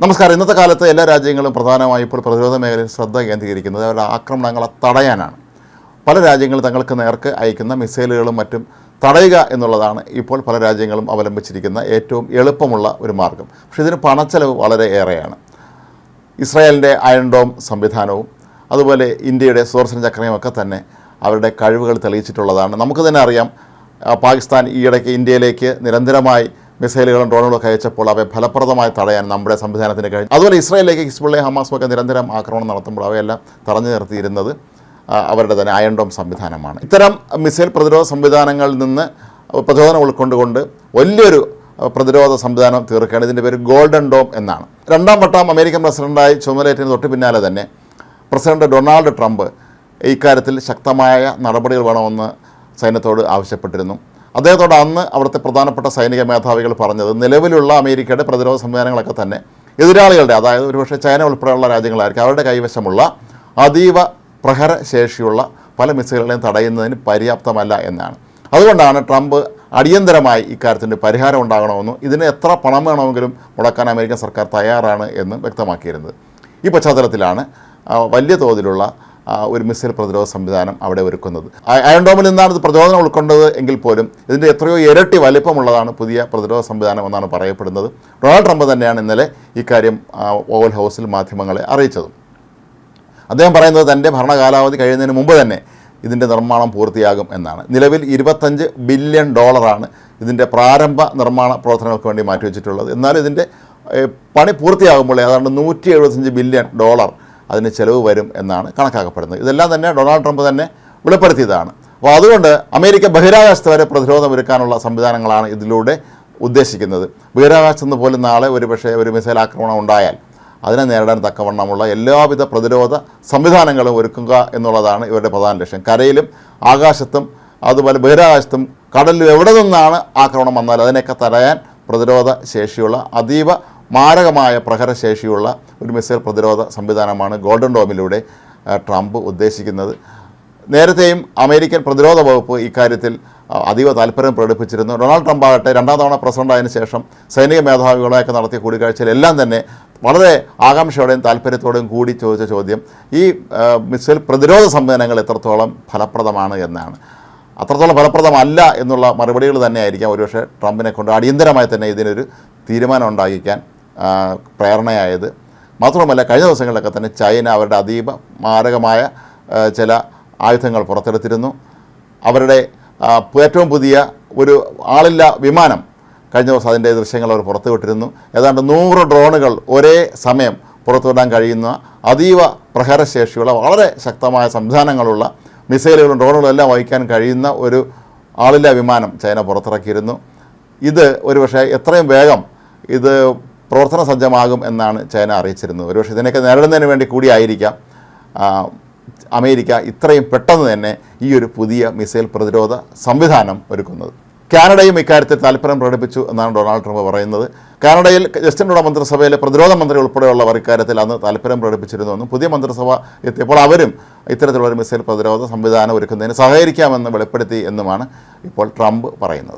നമസ്കാരം. ഇന്നത്തെ കാലത്ത് എല്ലാ രാജ്യങ്ങളും പ്രധാനമായും ഇപ്പോൾ പ്രതിരോധ മേഖലയിൽ ശ്രദ്ധ കേന്ദ്രീകരിക്കുന്നത്. അവരുടെ ആക്രമണങ്ങളെ തടയാനാണ്. പല രാജ്യങ്ങളും തങ്ങൾക്ക് നേർക്ക് അയക്കുന്ന മിസൈലുകളും മറ്റും തടയുക എന്നുള്ളതാണ് ഇപ്പോൾ പല രാജ്യങ്ങളും അവലംബിച്ചിരിക്കുന്ന ഏറ്റവും എളുപ്പമുള്ള ഒരു മാർഗം. പക്ഷേ ഇതിന് പണച്ചെലവ് വളരെ ഏറെയാണ്. ഇസ്രായേലിന്റെ അയൺ ഡോം സംവിധാനവും അതുപോലെ ഇന്ത്യയുടെ സുദർശന ചക്രയുമൊക്കെ തന്നെ അവരുടെ കഴിവുകൾ തെളിയിച്ചിട്ടുള്ളതാണ്. നമുക്ക് തന്നെ അറിയാം പാകിസ്ഥാൻ ഈയിടയ്ക്ക് ഇന്ത്യയിലേക്ക് നിരന്തരമായി മിസൈലുകളും ഡ്രോണുകളൊക്കെ അയച്ചപ്പോൾ അവയെ ഫലപ്രദമായി തടയാൻ നമ്മുടെ സംവിധാനത്തിന് കഴിഞ്ഞു. അതുപോലെ ഇസ്രായേലിലേക്ക് ഹിസ്ബുള്ളയും ഹമാസും ഒക്കെ നിരന്തരം ആക്രമണം നടത്തുമ്പോൾ അവയെല്ലാം തടഞ്ഞു നിർത്തിയിരുന്നത് അവരുടെ തന്നെ അയൺ ഡോം സംവിധാനമാണ്. ഇത്തരം മിസൈൽ പ്രതിരോധ സംവിധാനങ്ങളിൽ നിന്ന് പ്രചോദനം ഉൾക്കൊണ്ടുകൊണ്ട് വലിയൊരു പ്രതിരോധ സംവിധാനം തീർക്കുകയാണ്. ഇതിന്റെ പേര് ഗോൾഡൻ ഡോം എന്നാണ്. രണ്ടാം വട്ടം അമേരിക്കൻ പ്രസിഡന്റായി ചുമതലയേറ്റിന് തൊട്ട് പിന്നാലെ തന്നെ പ്രസിഡന്റ് ഡൊണാൾഡ് ട്രംപ് ഇക്കാര്യത്തിൽ ശക്തമായ നടപടികൾ വേണമെന്ന് സൈന്യത്തോട് ആവശ്യപ്പെട്ടിരുന്നു. അദ്ദേഹത്തോട് അന്ന് അവിടുത്തെ പ്രധാനപ്പെട്ട സൈനിക മേധാവികൾ പറഞ്ഞത് നിലവിലുള്ള അമേരിക്കയുടെ പ്രതിരോധ സംവിധാനങ്ങളൊക്കെ തന്നെ എതിരാളികളുടെ അതായത് ഒരുപക്ഷെ ചൈന ഉൾപ്പെടെയുള്ള രാജ്യങ്ങളായിരിക്കും അവരുടെ കൈവശമുള്ള അതീവ പ്രഹരശേഷിയുള്ള പല മിസൈലുകളെയും തടയുന്നതിന് പര്യാപ്തമല്ല എന്നാണ്. അതുകൊണ്ടാണ് ട്രംപ് അടിയന്തരമായി ഇക്കാര്യത്തിന്റെ പരിഹാരം ഉണ്ടാകണമെന്നും ഇതിന് എത്ര പണം വേണമെങ്കിലും മുടക്കാൻ അമേരിക്കൻ സർക്കാർ തയ്യാറാണ് എന്നും വ്യക്തമാക്കിയിരുന്നത്. ഈ പശ്ചാത്തലത്തിലാണ് വലിയ തോതിലുള്ള ഒരു മിസൈൽ പ്രതിരോധ സംവിധാനം അവിടെ ഒരുക്കുന്നത്. അയൺഡോമിൽ നിന്നാണ് ഇത് പ്രചോദനം ഉൾക്കൊണ്ടത് എങ്കിൽ പോലും ഇതിന്റെ എത്രയോ ഇരട്ടി വലിപ്പമുള്ളതാണ് പുതിയ പ്രതിരോധ സംവിധാനം എന്നാണ് പറയപ്പെടുന്നത്. ഡൊണാൾഡ് ട്രംപ് തന്നെയാണ് ഇന്നലെ ഇക്കാര്യം ഓവൽ ഹൗസിൽ മാധ്യമങ്ങളെ അറിയിച്ചത്. അദ്ദേഹം പറയുന്നത് തന്റെ ഭരണകാലാവധി കഴിയുന്നതിന് മുമ്പ് തന്നെ ഇതിന്റെ നിർമ്മാണം പൂർത്തിയാകും എന്നാണ്. നിലവിൽ ഇരുപത്തഞ്ച് ബില്യൺ ഡോളറാണ് ഇതിന്റെ പ്രാരംഭ നിർമ്മാണ പ്രവർത്തനങ്ങൾക്ക് വേണ്ടി മാറ്റിവെച്ചിട്ടുള്ളത്. എന്നാൽ ഇതിന്റെ പണി പൂർത്തിയാകുമ്പോൾ ഏതാണ്ട് നൂറ്റി എഴുപത്തഞ്ച് ബില്യൺ ഡോളർ അതിന് ചിലവ് വരും എന്നാണ് കണക്കാക്കപ്പെടുന്നത്. ഇതെല്ലാം തന്നെ ഡൊണാൾഡ് ട്രംപ് തന്നെ വെളിപ്പെടുത്തിയതാണ്. അപ്പോൾ അതുകൊണ്ട് അമേരിക്ക ബഹിരാകാശത്ത് വരെ പ്രതിരോധം ഒരുക്കാനുള്ള സംവിധാനങ്ങളാണ് ഇതിലൂടെ ഉദ്ദേശിക്കുന്നത്. ബഹിരാകാശത്ത് നിന്ന് പോലും നാളെ ഒരു പക്ഷേ ഒരു മിസൈൽ ആക്രമണം ഉണ്ടായാൽ അതിനെ നേരിടാൻ തക്കവണ്ണമുള്ള എല്ലാവിധ പ്രതിരോധ സംവിധാനങ്ങളും ഒരുക്കുക എന്നുള്ളതാണ് ഇവരുടെ പ്രധാന ലക്ഷ്യം. കരയിലും ആകാശത്തും അതുപോലെ ബഹിരാകാശത്തും കടലിലും എവിടെ നിന്നാണ് ആക്രമണം വന്നാൽ അതിനെയൊക്കെ തടയാൻ പ്രതിരോധ ശേഷിയുള്ള അതീവ മാരകമായ പ്രഹരശേഷിയുള്ള ഒരു മിസൈൽ പ്രതിരോധ സംവിധാനമാണ് ഗോൾഡൻ ഡോമിലൂടെ ട്രംപ് ഉദ്ദേശിക്കുന്നത്. നേരത്തെയും അമേരിക്കൻ പ്രതിരോധ വകുപ്പ് ഇക്കാര്യത്തിൽ അതീവ താല്പര്യം പ്രകടിപ്പിച്ചിരുന്നു. ഡൊണാൾഡ് ട്രംപ് ആകട്ടെ രണ്ടാം തവണ പ്രസിഡന്റ് ആയതിനു ശേഷം സൈനിക മേധാവികളെയൊക്കെ നടത്തിയ കൂടിക്കാഴ്ചയിൽ എല്ലാം തന്നെ വളരെ ആകാംക്ഷയോടെയും താല്പര്യത്തോടെയും കൂടി ചോദിച്ച ചോദ്യം ഈ മിസൈൽ പ്രതിരോധ സംവിധാനങ്ങൾ എത്രത്തോളം ഫലപ്രദമാണ് എന്നാണ്. അത്രത്തോളം ഫലപ്രദമല്ല എന്നുള്ള മറുപടികൾ തന്നെയായിരിക്കാം ഒരുപക്ഷെ ട്രംപിനെ കൊണ്ട് അടിയന്തരമായി തന്നെ ഇതിനൊരു തീരുമാനം ഉണ്ടാക്കിക്കാൻ പ്രേരണയായത്. മാത്രമല്ല കഴിഞ്ഞ ദിവസങ്ങളിലൊക്കെ തന്നെ ചൈന അവരുടെ അതീവ മാരകമായ ചില ആയുധങ്ങൾ പുറത്തെടുത്തിരുന്നു. അവരുടെ ഏറ്റവും പുതിയ ഒരു ആളില്ല വിമാനം കഴിഞ്ഞ ദിവസം അതിന്റെ ദൃശ്യങ്ങൾ അവർ പുറത്തുവിട്ടിരുന്നു. ഏതാണ്ട് നൂറ് ഡ്രോണുകൾ ഒരേ സമയം പുറത്തുവിടാൻ കഴിയുന്ന അതീവ പ്രഹരശേഷിയുള്ള വളരെ ശക്തമായ സംവിധാനങ്ങളുള്ള മിസൈലുകളും ഡ്രോണുകളും എല്ലാം വഹിക്കാൻ കഴിയുന്ന ഒരു ആളില്ല വിമാനം ചൈന പുറത്തിറക്കിയിരുന്നു. ഇത് ഒരുപക്ഷെ എത്രയും വേഗം ഇത് പ്രവർത്തന സജ്ജമാകും എന്നാണ് ചൈന അറിയിച്ചിരുന്നത്. ഒരുപക്ഷെ ഇതിനൊക്കെ നേരിടുന്നതിന് വേണ്ടി കൂടിയായിരിക്കാം. അമേരിക്ക ഇത്രയും പെട്ടെന്ന് തന്നെ ഈ ഒരു പുതിയ മിസൈൽ പ്രതിരോധ സംവിധാനം ഒരുക്കുന്നത്. കാനഡയും ഇക്കാര്യത്തിൽ താല്പര്യം പ്രകടിപ്പിച്ചു എന്നാണ് ഡൊണാൾഡ് ട്രംപ് പറയുന്നത്. കാനഡയിൽ ജസ്റ്റിൻ ട്രൂഡോ മന്ത്രിസഭയിലെ പ്രതിരോധ മന്ത്രി ഉൾപ്പെടെയുള്ളവർ ഇക്കാര്യത്തിൽ അന്ന് താല്പര്യം പ്രകടിപ്പിച്ചിരുന്നുവെന്നും പുതിയ മന്ത്രിസഭ എത്തിയപ്പോൾ അവരും ഇത്തരത്തിലുള്ള ഒരു മിസൈൽ പ്രതിരോധ സംവിധാനം ഒരുക്കുന്നതിന് സഹകരിക്കാമെന്ന് വെളിപ്പെടുത്തി എന്നുമാണ് ഇപ്പോൾ ട്രംപ് പറയുന്നത്.